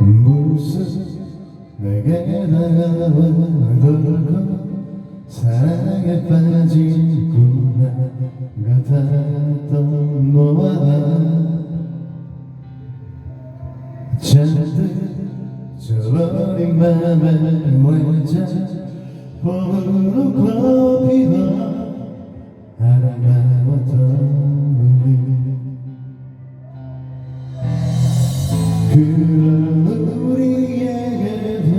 무슨 내게 다가와도 사랑에 빠진 꿈만 같았던 너와 잔뜩 저버린 맘에 혼자 홀로 꽃피던 그런 우리에게도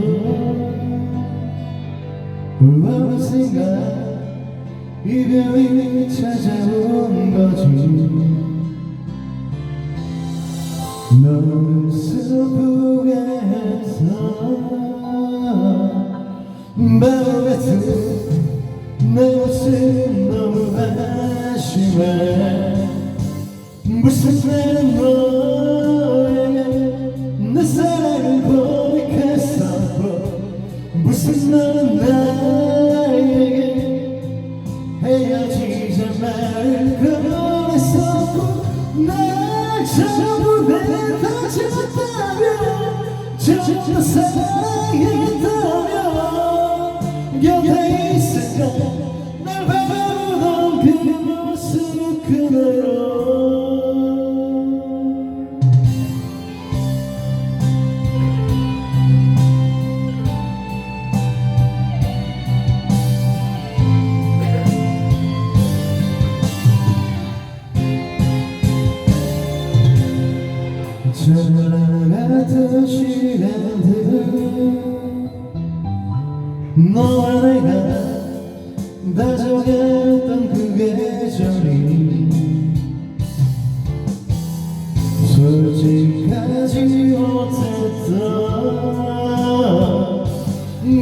어느샌가 이별이 찾아온 거지. 너를 슬프게 했어 바보 같은 내 모습 너무 한심해 무슨 나는 너 전부 사랑했다면 곁에 있을까 지나갔던 시간들 너와 내가 다정했던 그 계절이 솔직하지 못했던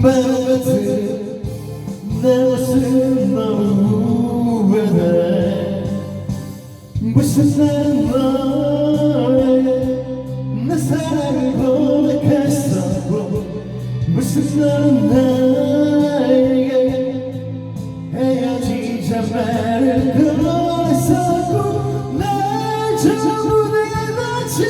바보 같은 내 모습 너무 후회돼 무슨 너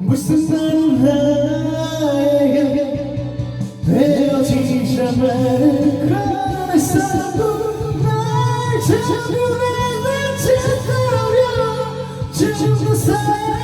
무슨 내가 지었다면 전부 사랑했다면